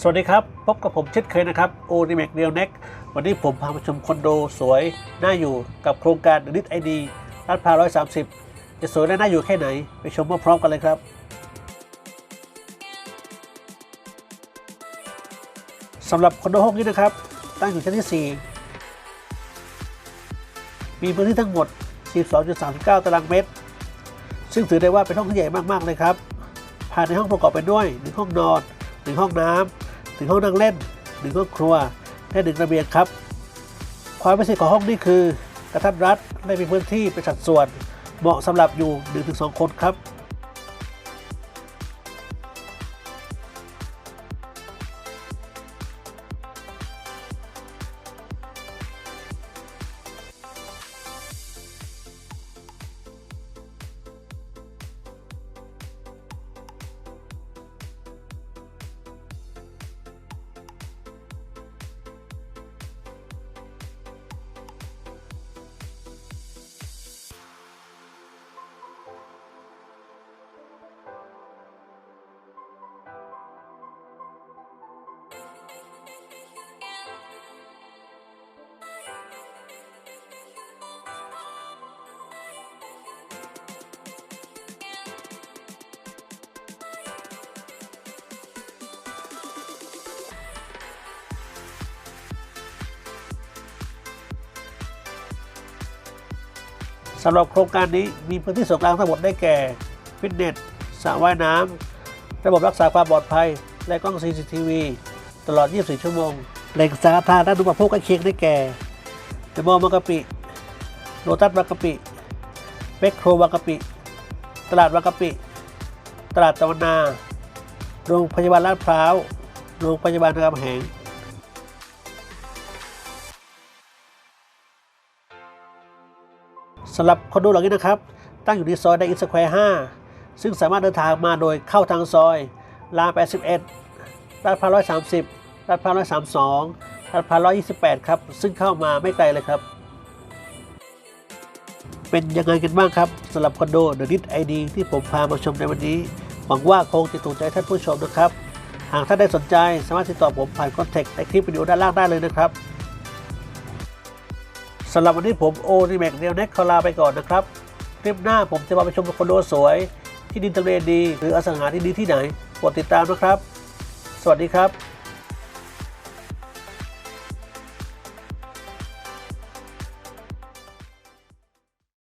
สวัสดีครับ พบกับผมเช่นเคยนะครับโอนิเมกเรียวเน็กวันนี้ผมพามาชมคอนโดสวย น่าอยู่กับโครงการนิดไอดีลาดพร้าว130จะสวยและน่าอยู่แค่ไหน ไปชมพร้อมกันเลยครับสำหรับคอนโดห้องนี้นะครับ ตั้งอยู่ชั้นที่ 4 มีพื้นที่ทั้งหมด12.39 ตารางเมตร ซึ่งถือได้ว่าเป็นห้องที่ใหญ่มาก ๆ เลยครับ ภายในห้องประกอบไปด้วยหนึ่งห้องนอนหนึ่งห้องน้ำ ถึงห้องนั่งเล่นหนึ่งห้องครัวและหนึ่งระเบียงครับ ความพิเศษของห้องนี้คือกระทัดรัดและมีพื้นที่เป็นสัดส่วน เหมาะสำหรับอยู่1-2คนครับ สำหรับโครงการนี้มีพื้นที่ส่วนกลางทั้งหมดได้แก่ ฟิตเนสสระว่ายน้ำ ระบบรักษาความปลอดภัย และกล้อง CCTV ตลอด 24 ชั่วโมง แหล่งสาธารณะดูปโภคใกล้เคียงได้แก่เดอะมอลบางกะปิโลตัสบางกะปิเบคโครบางกะปิ ตลาดบางกะปิ ตลาดตะวันนา โรงพยาบาลลาดพร้าว โรงพยาบาลรามแหง สำหรับคอนโดหลังนี้นะครับ ตั้งอยู่ในซอยไดอินสแควร์5ซึ่งสามารถเดินทางมาโดยเข้าทางซอยราม81ลาดพร้าว130ลาดพร้าว132ลาดพร้าว128 ครับ ซึ่งเข้ามาไม่ไกลเลยครับ เป็นยังไงกันบ้างครับสำหรับคอนโด The Nit ID ที่ผมพามาชมในวันนี้ หวังว่าคงจะถูกใจท่านผู้ชมนะครับ หากท่านได้สนใจสามารถติดต่อผมผ่านคอนแทคในคลิปวิดีโอด้านล่างได้เลยนะครับ สำหรับวันนี้ผมโอนิเมกเดลเน็กขอลาไปก่อนนะครับ คลิปหน้าผมจะมาไปชมคอนโดสวย ที่ดินทะเลดี หรืออสังหาที่ดีที่ไหนโปรดติดตามนะครับ สวัสดีครับ